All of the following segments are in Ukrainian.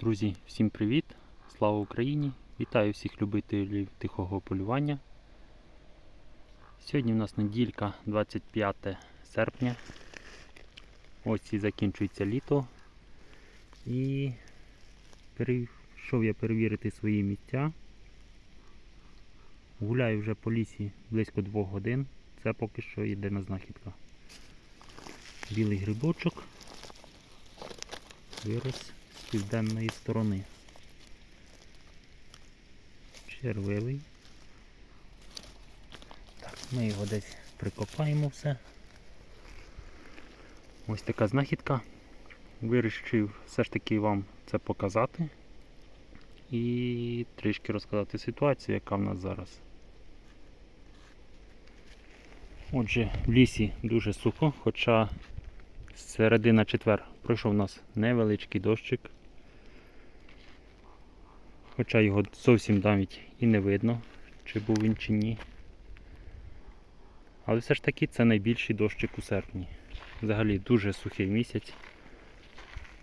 Друзі, всім привіт! Слава Україні! Вітаю всіх любителів тихого полювання. Сьогодні у нас неділька 25 серпня. Ось і закінчується літо. І перейшов я перевірити свої місця. Гуляю вже по лісі близько 2 годин. Це поки що єдина знахідка. Білий грибочок вирос південної сторони. Червивий. Так, ми його десь прикопаємо все. Ось така знахідка. Вирішив все ж таки вам це показати і трішки розказати ситуацію, яка в нас зараз. Отже, в лісі дуже сухо, хоча середина четвер пройшов у нас невеличкий дощик. Хоча його зовсім навіть і не видно, чи був він чи ні. Але все ж таки це найбільший дощик у серпні. Взагалі дуже сухий місяць.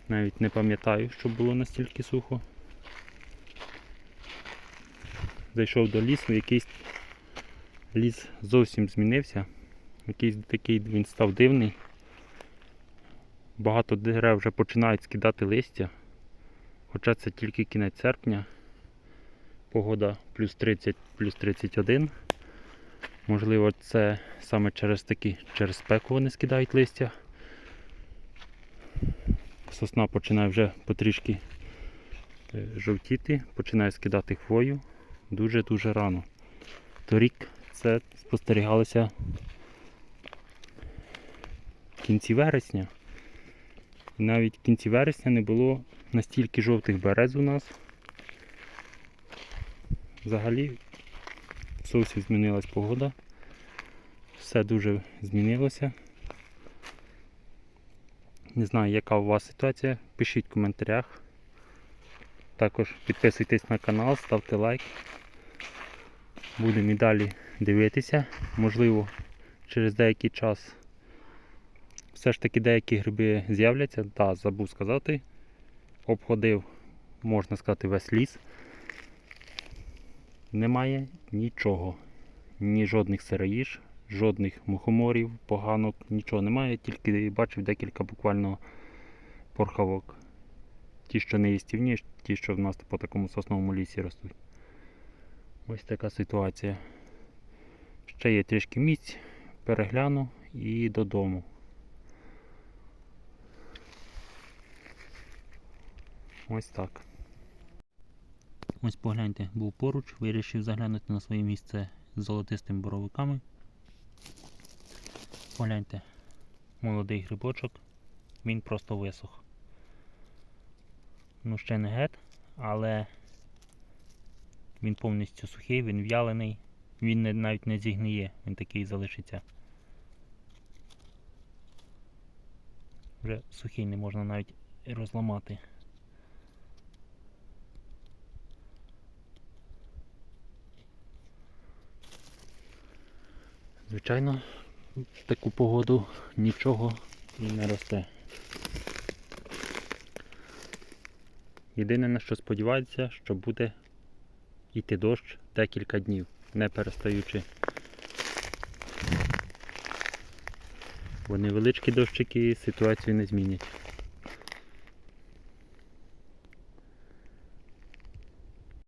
Навіть не пам'ятаю, що було настільки сухо. Зайшов до лісу, якийсь ліс зовсім змінився. Якийсь такий він став дивний. Багато дерев вже починають скидати листя. Хоча це тільки кінець серпня. Погода плюс 30, плюс 31. Можливо, це саме через такі, через спеку вони скидають листя. Сосна починає вже потрішки е, жовтіти, починає скидати хвою дуже-дуже рано. Торік це спостерігалося в кінці вересня. Навіть в кінці вересня не було настільки жовтих берез у нас. Взагалі зовсім змінилась погода. Все дуже змінилося. Не знаю, яка у вас ситуація. Пишіть в коментарях. Також підписуйтесь на канал, ставте лайк. Будемо і далі дивитися. Можливо, через деякий час все ж таки деякі гриби з'являться. Так, да, забув сказати. Обходив, можна сказати, весь ліс. Немає нічого. Ні жодних сироїж, жодних мухоморів, поганок, нічого немає, тільки бачив декілька буквально порхавок. Ті, що не їстівні, ті, що в нас по такому сосновому лісі ростуть. Ось така ситуація. Ще є трішки місць, перегляну і додому. Ось так. Ось погляньте, був поруч, вирішив заглянути на своє місце з золотистими боровиками. Погляньте, молодий грибочок, він просто висох. Ну ще не гет, але він повністю сухий, він в'ялений, він не, навіть не зігниє, він такий залишиться. Вже сухий не можна навіть розламати. Звичайно, в таку погоду нічого не росте. Єдине на що сподіваюся, що буде йти дощ декілька днів, не перестаючи. Бо невеличкі дощики ситуацію не змінять.